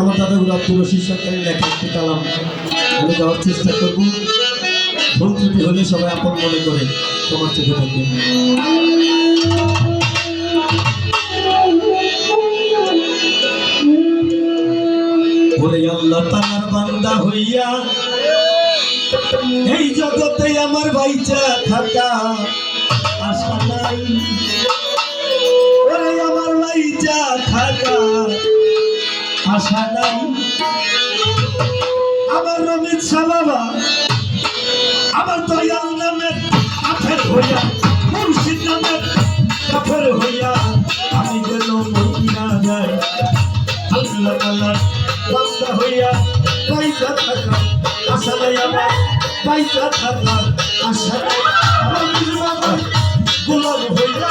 আমার দাদাগুলো পুরো সরকারি লেখা একটি কালাম। আমি যাওয়ার চেষ্টা করব। ভুল ত্রুটি হলে সবাই আপন মনে করে তোমার চোখে থাকবে ওরে আল্লাহ তার বান্দা এই জগতে আমার ভাইচা থাকা আশা নাই। আমার রমিত বাবা আমার দয়াল নামের কাফের হইয়া, মুর্শিদ নামের কাফের হইয়া আমি যেন মহিলা যাই আল্লাহ তালার বান্দা হইয়া পয়সা থাকা, আশা নাই আমার। পয়সা থাকার আশা নাই। বাবা গোলাম হইয়া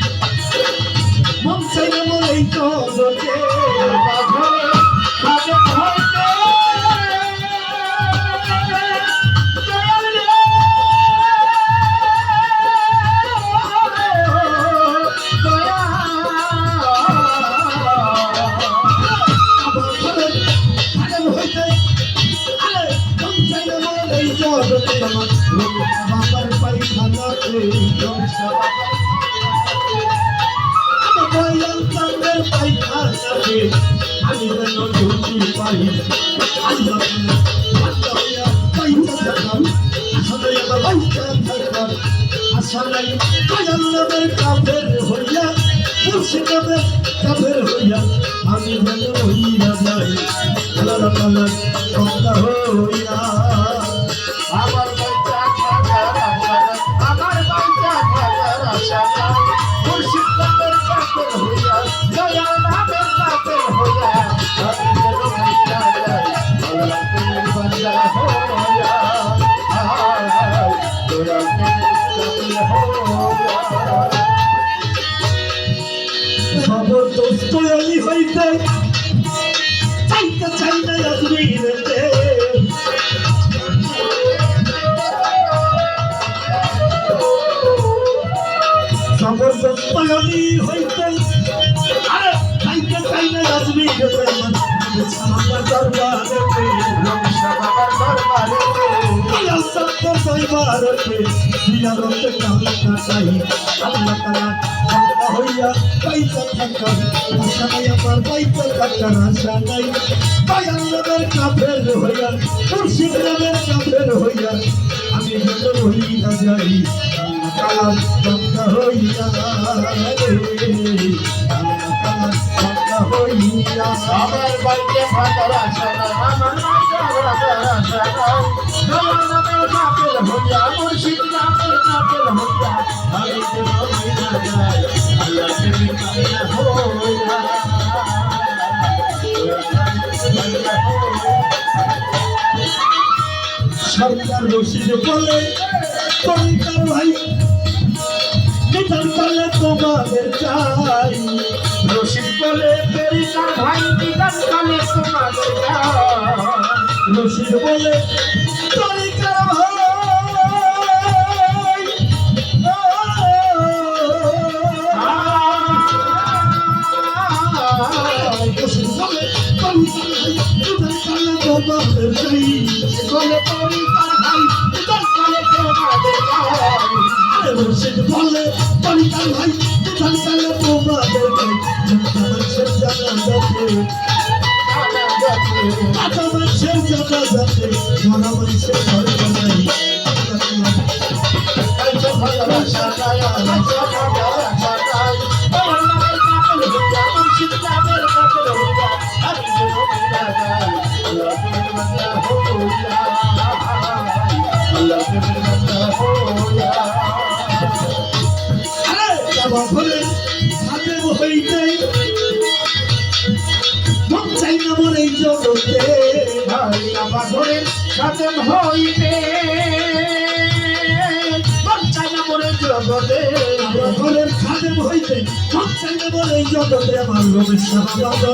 বাবার পায়খানাতে জমসা আমার দয়াল চাঁদের পায়খানাতে আমি যেন ঢুকি পাই আসলে নামের কাফের হইয়া মুর্শিদ কাফের হইয়া আমি যাই আল্লাহ হইয়া আলী হইতে চাইতে চাই না আজমিরেতে জবরদস্ত আলী হইতে আরে চাইতে চাই না আজমিরেতে আমার দরবারেতে রমসা বাবার দরবারেতে, দয়াল সত্তর দরবারেতে জিয়ারতে কাটাই আল্লাহ তাআলা বান্দা হইয়া পয়সা থাকা আশা নাই আমার পয়সা থাকার আশা নাই দয়াল নামের কাফের হইয়া মুর্শিদ নামের কাফের হইয়া আমি যেন হইয়া যাই আল্লাহ তাআলা বান্দা হইয়া আমার বাড়িতে থাকার আশা নাই, আমার থাকার আশা নাই। দয়াল নামের কাপের হইয়া, মুর্শিদ নামের কাপের হইয়া, সরকার রশিদ বলে তরিকার ভাই নিতাম কালে তোমাদের চাই। রশিদ বলে তরিকার ভাই বলে তরিকার বলে তরিকার ভাই নিতাম কালে তোমাদের চাই মানুষের জানা যাবে আটা মানুষের জানা যাবে মরা মানুষের ঘর বানাই আল্লাহ ঘরে হাতে হইতে মন চাই না মন এই জগতে। ঘরে সাথে হইবে বাচ্চা না মরে জগতে। আমার ঘরের খাদেম হইতে মন চাই না মন এই জগতে। আমার রমেশ বাবা